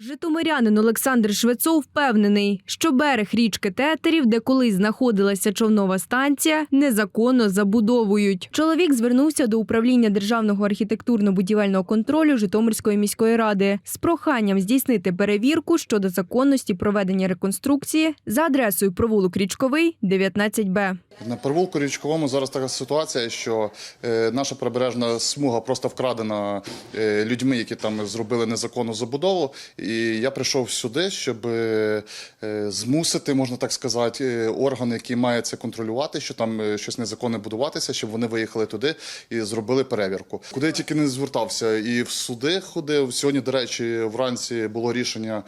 Житомирянин Олександр Швецов впевнений, що берег річки Тетерів, де колись знаходилася човнова станція, незаконно забудовують. Чоловік звернувся до управління державного архітектурно-будівельного контролю Житомирської міської ради з проханням здійснити перевірку щодо законності проведення реконструкції за адресою провулок Річковий, 19Б. На провулку річковому зараз така ситуація, що е, наша прибережна смуга просто вкрадена е, людьми, які там зробили незаконну забудову. І я прийшов сюди, щоб е, е, змусити, можна так сказати, е, органи, які мають це контролювати, що там щось незаконне будуватися, щоб вони виїхали туди і зробили перевірку. Куди я тільки не звертався, і в суди ходив. Сьогодні, до речі, вранці було рішення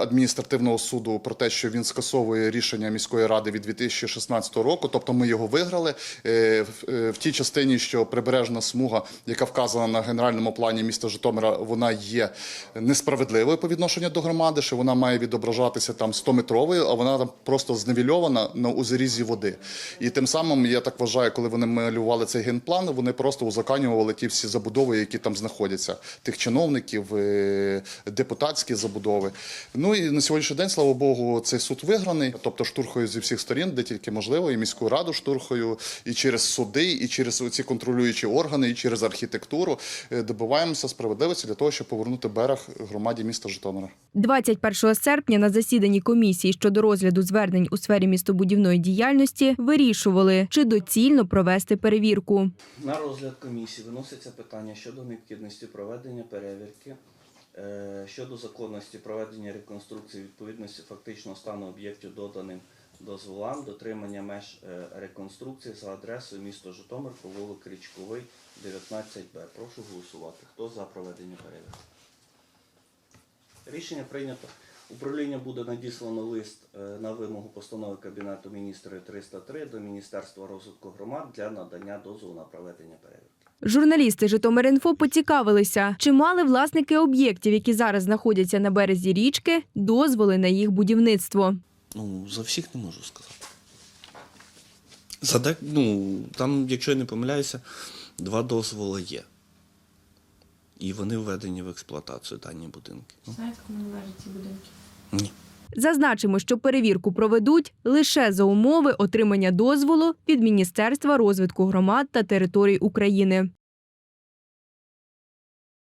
адміністративного суду про те, що він скасовує рішення міської ради від 2016 року. Тобто ми його виграли в тій частині, що прибережна смуга, яка вказана на генеральному плані міста Житомира, вона є несправедливою по відношенню до громади, що вона має відображатися там 100-метровою, а вона там просто зневільована на узрізі води. І тим самим я так вважаю, коли вони малювали цей генплан, вони просто узаканювали ті всі забудови, які там знаходяться, тих чиновників, е, депутатські забудови. Ну і на сьогоднішній день, слава Богу, цей суд виграний, тобто штурхою зі всіх сторін, де тільки можливо, і міську раду штурхою, і через суди, і через ці контролюючі органи, і через архітектуру е, добиваємося справедливості для того, щоб повернути берег громаді міста Житомира. 21 серпня на засіданні комісії щодо розгляду звернень у сфері містобудівної діяльності вирішували, чи доцільно провести перевірку. На розгляд комісії виноситься питання щодо необхідності проведення перевірки, е, щодо законності проведення реконструкції відповідності фактичного стану об'єктів доданим дозволам, дотримання меж е, реконструкції за адресою місто Житомир, провулок Річковий, 19Б. Прошу голосувати. Хто за проведення перевірки? Рішення прийнято. Управління буде надіслано лист е, на вимогу постанови Кабінету міністрів 303 до Міністерства розвитку громад для надання дозволу на проведення перевірки. Журналісти Житомир.Інфо поцікавилися, чи мали власники об'єктів, які зараз знаходяться на березі річки, дозволи на їх будівництво. Ну, за всіх не можу сказати. За дек, ну, там, якщо я не помиляюся, два дозволи є. І вони введені в експлуатацію дані будинки. Знаєте, кому належать ці будинки? ні. Зазначимо, що перевірку проведуть лише за умови отримання дозволу від Міністерства розвитку громад та територій України.